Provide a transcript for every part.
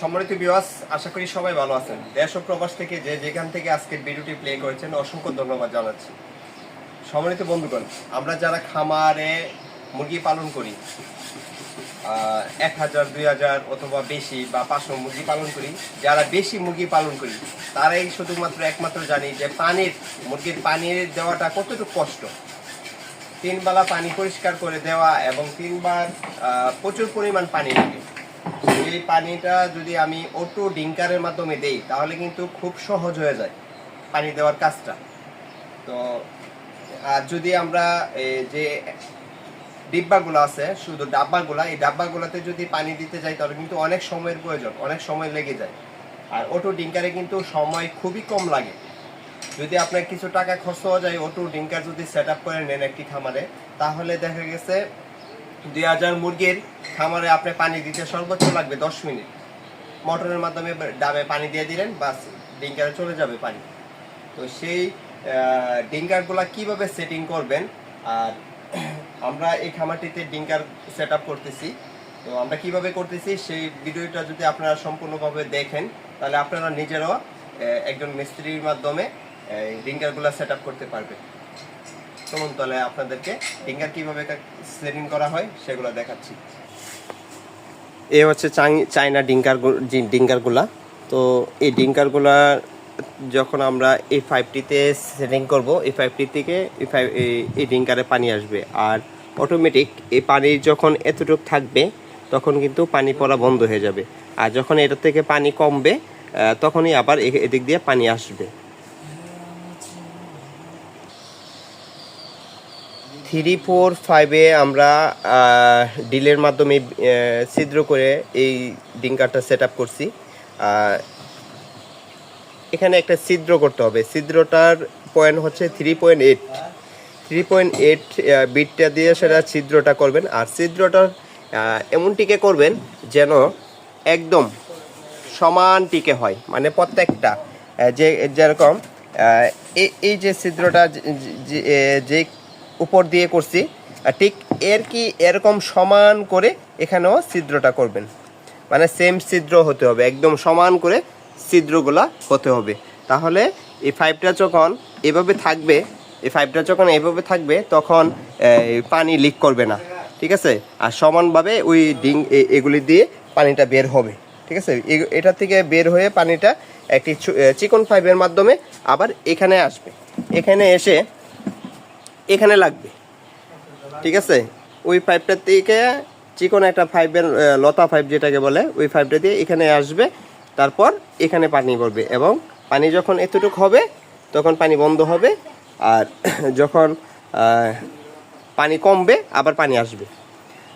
সম্মানিত বিওয়াস আশা করি সবাই ভালো আছেন। দেশ ও প্রবাস থেকে যে যেখান থেকে আজকের ভিডিওটি প্লে করেছেন, অসংখ্য ধন্যবাদ জানাচ্ছি। সম্মানিত বন্ধুগণ, আমরা যারা খামারে মুরগি পালন করি এক হাজার, দুই হাজার অথবা বেশি বা পাঁচশো মুরগি পালন করি, যারা বেশি মুরগি পালন করি, তারাই শুধুমাত্র একমাত্র জানি যে পানির, মুরগির পানির দেওয়াটা কতটুকু কষ্ট। তিনবেলা পানি পরিষ্কার করে দেওয়া এবং তিনবার প্রচুর পরিমাণ পানি লাগে। এই পানিটা যদি আমি অটো ডিঙ্কারের মাধ্যমে দেই, তাহলে কিন্তু খুব সহজ হয়ে যায় পানি দেওয়ার কাজটা। তো, আর যদি আমরা যে ডিব্বাগুলো আছে, শুধু ডাব্বাগুলা, এই ডাব্বাগুলোতে যদি পানি দিতে যাই, তাহলে কিন্তু অনেক সময়ের প্রয়োজন, অনেক সময় লেগে যায়। আর অটো ডিঙ্কারে কিন্তু সময় খুবই কম লাগে। যদি আপনার কিছু টাকা খরচ হয়ে যায় অটো ডিঙ্কার যদি সেট আপ করে নেন একটি খামারে, তাহলে দেখা গেছে দুই হাজার মুরগির খামারে আপনি পানি দিতে সর্বোচ্চ লাগবে দশ মিনিট। মোটরের মাধ্যমে ডাবে পানি দিয়ে দিলেন, বাস ডিঙ্কারে চলে যাবে পানি। তো সেই ডিঙ্কারগুলা কীভাবে সেটিং করবেন, আর আমরা এই খামারটিতে ডিঙ্কার সেট করতেছি। তো আমরা কীভাবে করতেছি, সেই ভিডিওটা যদি আপনারা সম্পূর্ণভাবে দেখেন, তাহলে আপনারা নিজেরাও একজন মিস্ত্রির মাধ্যমে ডিঙ্কারগুলো সেট করতে পারবেন। চলুন তাহলে আপনাদেরকে ডিঙ্কার কীভাবে সেটিং করা হয় সেগুলো দেখাচ্ছি। এ হচ্ছে চাই- চায়না ডিঙ্কার ডিঙ্কারগুলা তো এই ডিঙ্কারগুলা যখন আমরা এই ফাইভটিতে সেটিং করব, এই ফাইভটি থেকে এই ফাইভ এই ডিঙ্কারে পানি আসবে। আর অটোমেটিক এই পানি যখন এতটুকু থাকবে, তখন কিন্তু পানি পড়া বন্ধ হয়ে যাবে। আর যখন এটা থেকে পানি কমবে তখনই আবার এদিক দিয়ে পানি আসবে। থ্রি ফোর ফাইভে আমরা ডিলের মাধ্যমে ছিদ্র করে এই ডিঙ্কারটা সেট আপ করছি এখানে একটা ছিদ্র করতে হবে। ছিদ্রটার পয়েন্ট হচ্ছে three point eight. Three point eight বিটটা দিয়ে সেটা ছিদ্রটা করবেন। আর ছিদ্রটার আহ, এমন টিকে করবেন যেন একদম সমান টিকে হয়। মানে প্রত্যেকটা যে যেরকম এই- যে ছিদ্রটা যে উপর দিয়ে করছি। ঠিক এর কি এরকম সমান করে এখানেও ছিদ্রটা করবেন। মানে সেম ছিদ্র হতে হবে, একদম সমান করে ছিদ্রগুলা হতে হবে। তাহলে এই ফাইভটা যখন এভাবে থাকবে, এই ফাইভটা যখন এভাবে থাকবে, তখন পানি লিক করবে না, ঠিক আছে? আর সমানভাবে ওই ডিং এগুলি দিয়ে পানিটা বের হবে, ঠিক আছে? এটা থেকে বের হয়ে পানিটা একটি চিকন পাইপের মাধ্যমে আবার এখানে আসবে। এখানে এসে এখানে লাগবে। ঠিক আছে? ওই পাইপটা থেকে চিকন একটা পাইপের লতা পাইপ যেটাকে বলে, ওই পাইপটা দিয়ে এখানে আসবে, তারপর এখানে পানি পড়বে এবং পানি যখন এতটুকু হবে, তখন পানি বন্ধ হবে আর যখন পানি কমবে, আবার পানি আসবে।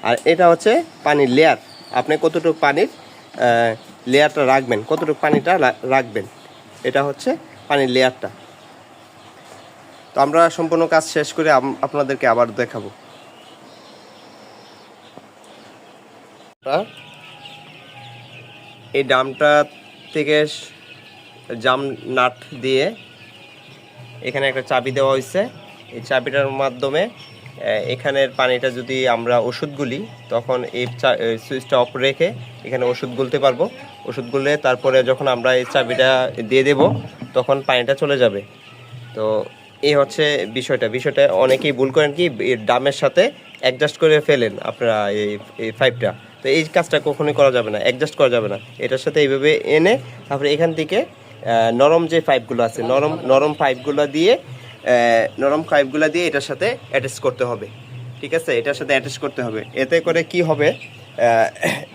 আর এটা হচ্ছে পানির লেয়ার আপনি কতটুকু পানির লেয়ারটা রাখবেন, কতটুকু পানিটা রাখবেন, এটা হচ্ছে পানির লেয়ারটা তো আমরা সম্পূর্ণ কাজ শেষ করে আপনাদেরকে আবার দেখাবো। এই ডামটা থেকে জাম নাট দিয়ে এখানে একটা চাবি দেওয়া হয়েছে। এই চাবিটার মাধ্যমে এখানের পানিটা যদি আমরা ওষুধ গুলি, তখন এই সুইচটা অফ রেখে এখানে ওষুধ গুলতে পারব। ওষুধ গুলে তারপরে যখন আমরা এই চাবিটা দিয়ে দেব, তখন পানিটা চলে যাবে। তো এই হচ্ছে বিষয়টা। বিষয়টা অনেকেই ভুল করেন কি ডামের সাথে অ্যাডজাস্ট করে ফেলেন আপনারা এই এই পাইপটা তো এই কাজটা কখনোই করা যাবে না অ্যাডজাস্ট করা যাবে না। এটার সাথে এইভাবে এনে তারপরে এখান থেকে নরম যে পাইপগুলো আছে, নরম নরম পাইপগুলো দিয়ে নরম পাইপগুলো দিয়ে এটার সাথে অ্যাটাচ করতে হবে। ঠিক আছে? এটার সাথে অ্যাটাচ করতে হবে। এতে করে কি হবে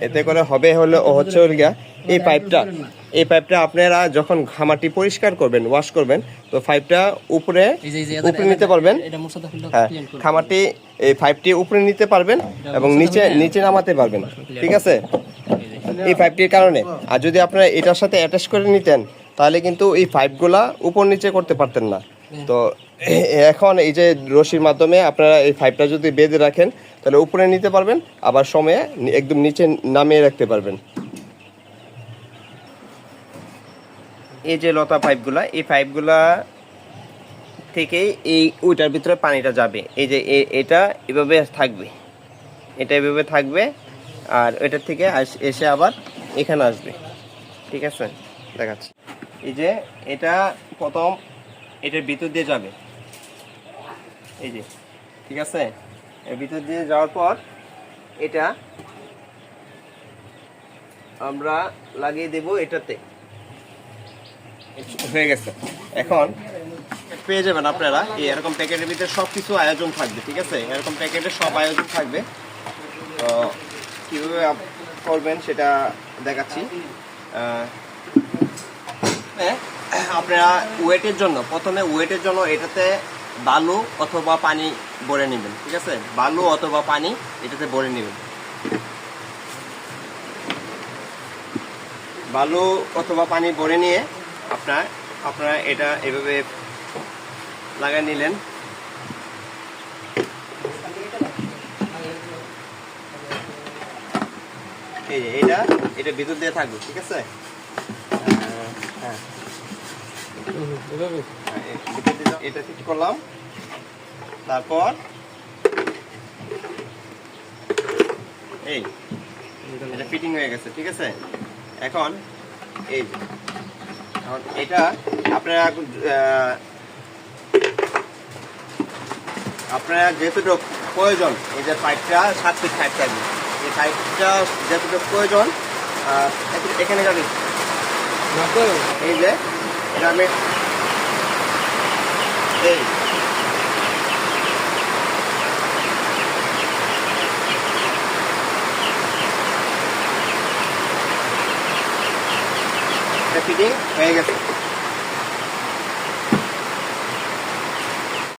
এতে করে হবে হলো হচ্ছে এই পাইপটা এই পাইপটা আপনারা যখন খামারটি পরিষ্কার করবেন ওয়াশ করবেন তো পাইপটা উপরে এই যে- এই যে উপরে নিতে পারবেন। হ্যাঁ। খামারটি এই পাইপটি উপরে নিতে পারবেন এবং নিচে নিচে নামাতে পারবেন। ঠিক আছে? এই পাইপটির কারণে। আর যদি আপনারা এটার সাথে অ্যাটাচ করে নিতেন তাহলে কিন্তু এই পাইপগুলা উপর নিচে করতে পারতেন না। তো এখন এই যে রশির মাধ্যমে আপনারা এই পাইপটা যদি বেঁধে রাখেন তাহলে উপরে নিতে পারবেন আবার সময়ে একদম নিচে নামিয়ে রাখতে পারবেন। এই যে লতা পাইপগুলা, এই পাইপগুলা থেকেই এই ওইটার ভিতরে পানিটা যাবে। এই যে এটা এভাবে থাকবে। এটা এভাবে থাকবে আর এটার থেকে এসে আবার এখানে আসবে। ঠিক আছে? দেখাচ্ছি। এই যে এটা প্রথম এটার ভিতর দিয়ে যাবে। এই যে, ঠিক আছে? এর ভিতর দিয়ে যাওয়ার পর এটা আমরা লাগিয়ে দেব এটাতে। হয়ে গেছে। এখন পেয়ে যাবেন আপনারা এরকম প্যাকেটের ভিতরে সব কিছু আয়োজন থাকবে ঠিক আছে? এরকম প্যাকেটে সব আয়োজন থাকবে। তো কীভাবে করবেন সেটা দেখাচ্ছি। হ্যাঁ, আপনারা ওয়েটের জন্য প্রথমে ওয়েটের জন্য এটাতে বালু অথবা পানি ভরে নেবেন ঠিক আছে? বালু অথবা পানি এটাতে ভরে নেবেন। বালু অথবা পানি ভরে নিয়ে আপনার, আপনারা এটা এভাবে লাগাই নিলেন। এই যে এটা এটা ভিতর দিয়ে থাকবে, ঠিক আছে? হ্যাঁ। এটা ফিট করলাম। তারপর এই, এটা ফিটিং হয়ে গেছে, ঠিক আছে? এখন এই এখন এটা আপনারা আপনারা যেহেতু প্রয়োজন এই যে পাইপটা সাত ফিট পাইপ থাকবে এই পাইপটা যেটুকু প্রয়োজন এখানে যাবে এই যে এটা আমি এই হয়ে গেছে।